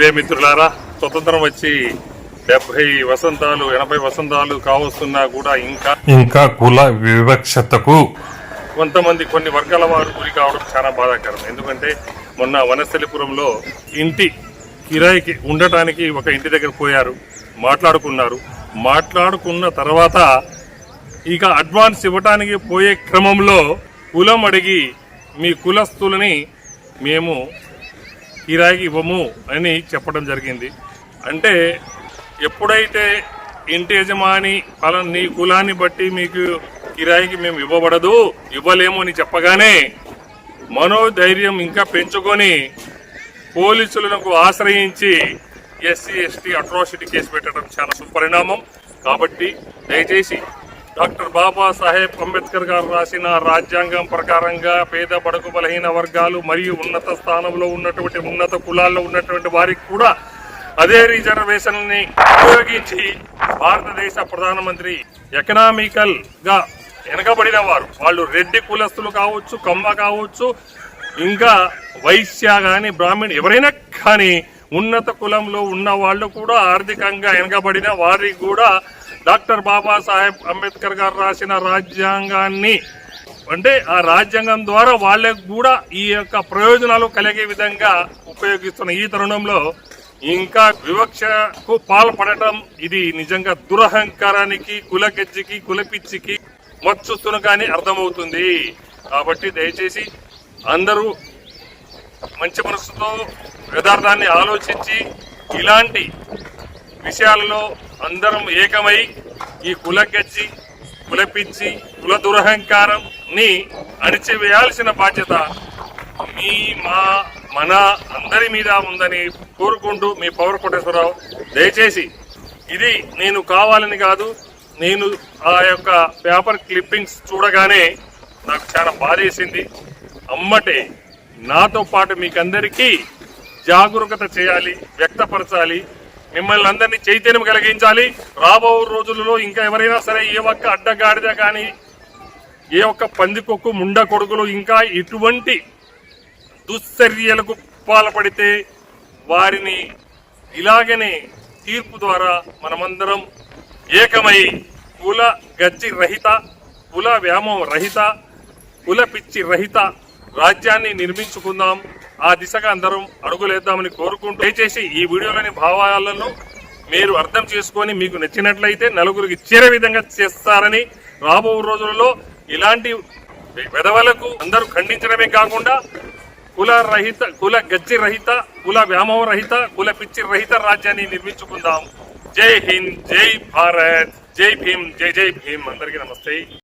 ప్రియమిత్రులారా స్వతంత్రం వచ్చి డెబ్బై వసంతాలు ఎనభై వసంతాలు కావస్తున్నా కూడా ఇంకా ఇంకా కుల వివక్షతకు కొంతమంది కొన్ని వర్గాల వారు గురి కావడం చాలా బాధాకరం. ఎందుకంటే మొన్న వనస్థలిపురంలో ఇంటి కిరాయికి ఉండటానికి ఒక ఇంటి దగ్గర పోయారు మాట్లాడుకున్నారు. మాట్లాడుకున్న తర్వాత ఇక అడ్వాన్స్ ఇవ్వటానికి పోయే క్రమంలో కులం అడిగి మీ కులస్తులని మేము కిరాయికి ఇవ్వము అని చెప్పడం జరిగింది. అంటే ఎప్పుడైతే ఇంటి యజమాని అలా నీ కులాన్ని బట్టి మీకు కిరాయికి మేము ఇవ్వబడదు ఇవ్వలేము అని చెప్పగానే మనోధైర్యం ఇంకా పెంచుకొని పోలీసులకు ఆశ్రయించి ఎస్సీ ఎస్టీ అట్రాసిటీ కేసు పెట్టడం చాలా సుపరిణామం. కాబట్టి దయచేసి డాక్టర్ బాబాసాహెబ్ అంబేద్కర్ గారు రాసిన రాజ్యాంగం ప్రకారంగా పేద బడుగు బలహీన వర్గాలు మరియు ఉన్నత స్థానంలో ఉన్నటువంటి ఉన్నత కులాల్లో ఉన్నటువంటి వారికి కూడా అదే రిజర్వేషన్ని ఉపయోగించి భారతదేశ ప్రధానమంత్రి ఎకనామికల్గా వెనకబడిన వారు. వాళ్ళు రెడ్డి కులస్తులు కావచ్చు కమ్మ కావచ్చు ఇంకా వైశ్య కానీ బ్రాహ్మణ్ ఎవరైనా కానీ ఉన్నత కులంలో ఉన్న వాళ్ళు కూడా ఆర్థికంగా వెనకబడిన వారికి కూడా డాక్టర్ బాబాసాహెబ్ అంబేద్కర్ గారు రాసిన రాజ్యాంగాన్ని అంటే ఆ రాజ్యాంగం ద్వారా వాళ్ళకు కూడా ఈ యొక్క ప్రయోజనాలు కలిగే విధంగా ఉపయోగిస్తున్న ఈ తరుణంలో ఇంకా వివక్షకు పాల్పడటం ఇది నిజంగా దురహంకారానికి కులకెచ్చికి కులపిచ్చికి మచ్చుస్తున్న కానీ అర్థమవుతుంది. కాబట్టి దయచేసి అందరూ మంచి మనసుతో యథార్థాన్ని ఆలోచించి ఇలాంటి విషయాలలో అందరం ఏకమై ఈ కులగజ్జి కులపిచ్చి కుల దురహంకారంని అణిచివేయాల్సిన బాధ్యత మీ మా మన అందరి మీద ఉందని కోరుకుంటూ మీ పవర్ కోటేశ్వరరావు దయచేసి ఇది నేను కావాలని కాదు నేను ఆ యొక్క పేపర్ క్లిప్పింగ్స్ చూడగానే నాకు చాలా బాధేసింది. అమ్మటే నాతో పాటు మీకందరికీ జాగరూకత చేయాలి వ్యక్తపరచాలి మిమ్మల్ని అందరినీ చైతన్యం కలిగించాలి. రాబో రోజులలో ఇంకా ఎవరైనా సరే ఏ ఒక్క అడ్డగాడిద కానీ ఏ ఒక్క పందికొక్కు ముండ కొడుకులు ఇంకా ఇటువంటి దుశ్చర్యలకు పాల్పడితే వారిని ఇలాగనే తీర్పు ద్వారా మనమందరం ఏకమై కుల గజ్జి రహిత కుల వ్యామం రహిత కుల పిచ్చి రహిత రాజ్యాన్ని నిర్మించుకుందాం. ఆ దిశగా అందరం అడుగులేద్దామని కోరుకుంటూ దయచేసి ఈ వీడియోలోని భావాలను మీరు అర్థం చేసుకొని మీకు నచ్చినట్లయితే నలుగురికి చేరే విధంగా చేస్తారని రాబో రోజులలో ఇలాంటి విధవలకు అందరూ ఖండించడమే కాకుండా కుల రహిత కుల గజ్జి రహిత కుల వ్యామోహ రహిత కుల పిచ్చి రహిత రాజ్యాన్ని నిర్మించుకుందాం. జై హింద్ జై భారత్ జై భీమ్ జై జై భీమ్. అందరికీ నమస్తే.